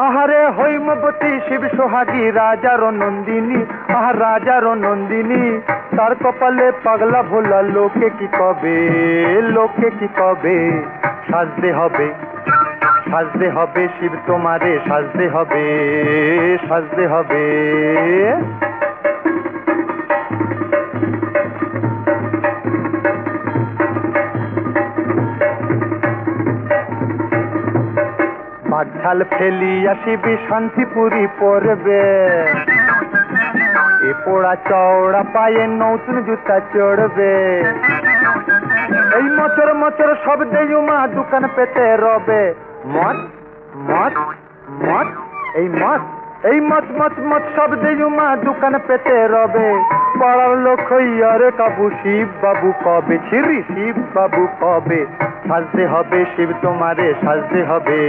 আহারে হৈমবতী শিব সোহাগী রাজার নন্দিনী। আহা রাজার নন্দিনী। তার কপালে পাগলা ভোলা, লোকে কি কবে? লোকে কি কবে? সাজতে হবে সাজতে হবে শিব তোমারে, সাজতে হবে সাজতে হবে। বাঘাল ফেলিয়া শিবি শান্তিপুরি পরবে এ পোড়া চওড়া পায়ে নতুন জুতা চড়বে। এই মচর মচর শব্দে উমা দোকান পেতে রবে। মদ মদ মদ, এই মদ। এই মত মত মত শব্দে উমা দোকান পেতে রবে। পাড়ার লোক হইয়ারে কাবু শিব বাবু কবে? ছিরি শিব বাবু কবে? সাজতে হবে শিব তোমারে, সাজতে হবে